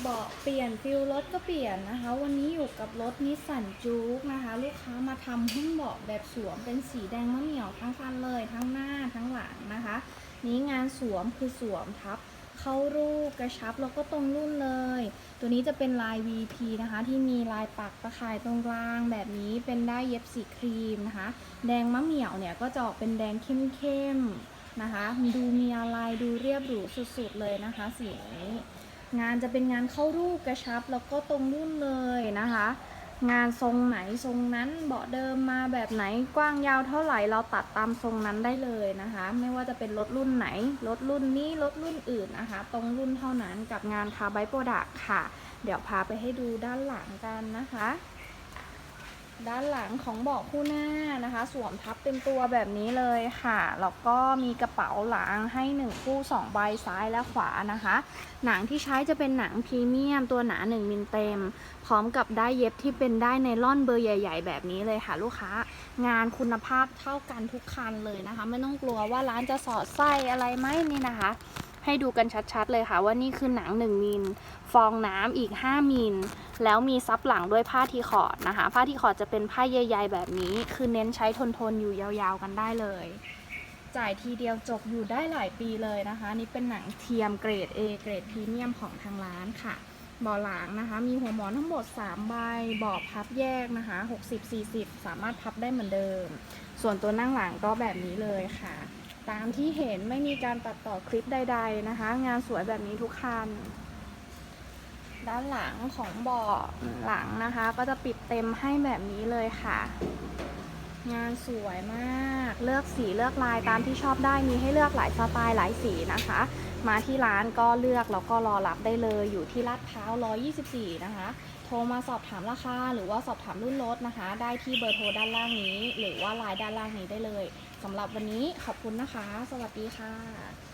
เบาะเปลี่ยนฟิลรถก็เปลี่ยนนะคะ วันนี้อยู่กับรถนิสสันจู๊กนะคะ ลูกค้ามาทำหุ้มเบาะแบบสวมเป็นสีแดงมะเหมี่ยวทั้งคันเลยทั้งหน้าทั้งหลังนะคะ นี้งานสวมคือสวมทับ เข้ารูปกระชับแล้วก็ตรงรุ่นเลย ตัวนี้จะเป็นลาย VP นะคะ ที่มีลายปักตะข่ายตรงกลางแบบนี้เป็นได้เย็บสีครีมนะคะ แดงมะเหมี่ยวเนี่ยก็จะออกเป็นแดงเข้มๆนะคะ ดูมีอะไรดูเรียบหรูสุดๆเลยนะคะสีนี้ งานจะเป็นงานเข้ารูปกระชับแล้วก็ตรงรุ่นเลยนะคะ งานทรงไหนทรงนั้นเบาะเดิมมาแบบไหนกว้างยาวเท่าไหร่เราตัดตามทรงนั้นได้เลยนะคะ ไม่ว่าจะเป็นรถรุ่นไหนรถรุ่นนี้รถรุ่นอื่นนะคะ ตรงรุ่นเท่านั้นกับงานคาร์ไบโปรดักค่ะ เดี๋ยวพาไปให้ดูด้านหลังกันนะคะ ด้านหลังของเบาะคู่หน้านะคะ สวมทับเต็มตัวแบบนี้เลยค่ะแล้วก็มีกระเป๋าหลังให้หนึ่งคู่สองใบซ้ายและขวานะคะ หนังที่ใช้จะเป็นหนังพรีเมียมตัวหนา 1มิลเต็ม พร้อมกับได้เย็บที่เป็นได้ในล่อนเบอร์ใหญ่ ๆ แบบนี้เลยค่ะลูกค้า งานคุณภาพเท่ากันทุกคันเลยนะคะ ไม่ต้องกลัวว่าร้านจะสอดไส้อะไรไหมนี่นะคะ ให้ดูกันชัดๆเลยค่ะ ว่านี่คือหนัง 1มิลฟองน้ำอีก 5มิลแล้วมีซับหลังด้วยผ้าทีคอร์ดนะคะ ผ้าทีคอร์ดจะเป็นผ้าใยๆแบบนี้ คือเน้นใช้ทนๆอยู่ยาวๆกันได้เลย จ่ายทีเดียวจบอยู่ได้หลายปีเลยนะคะ นี่เป็นหนังเทียมเกรด A เกรดพรีเมียมของทางร้านค่ะเบาะหลังนะคะ มีหัวหมอนทั้งหมด 3 ใบเบาะพับแยกนะคะ 60-40 สามารถพับได้เหมือนเดิม ส่วนตัวนั่งหลังก็แบบนี้เลยค่ะ ตามที่เห็นไม่มีการตัดต่อคลิปใด ๆนะคะ งานสวยแบบนี้ทุกคัน ด้านหลังของเบาะหลังนะคะ ก็จะปิดเต็มให้แบบนี้เลยค่ะ งานสวยมาก เลือกสีเลือกลายตามที่ชอบได้มีให้เลือกหลายสไตล์หลายสีนะคะ มาที่ร้านก็เลือกแล้วก็รอรับได้เลยอยู่ที่ลาดพร้าว 124 นะคะ โทรมาสอบถามราคาหรือว่าสอบถามรุ่นรถนะคะ ได้ที่เบอร์โทรด้านล่างนี้ หรือว่าไลน์ด้านล่างนี้ได้เลยสำหรับวันนี้ขอบคุณนะคะ สวัสดีค่ะ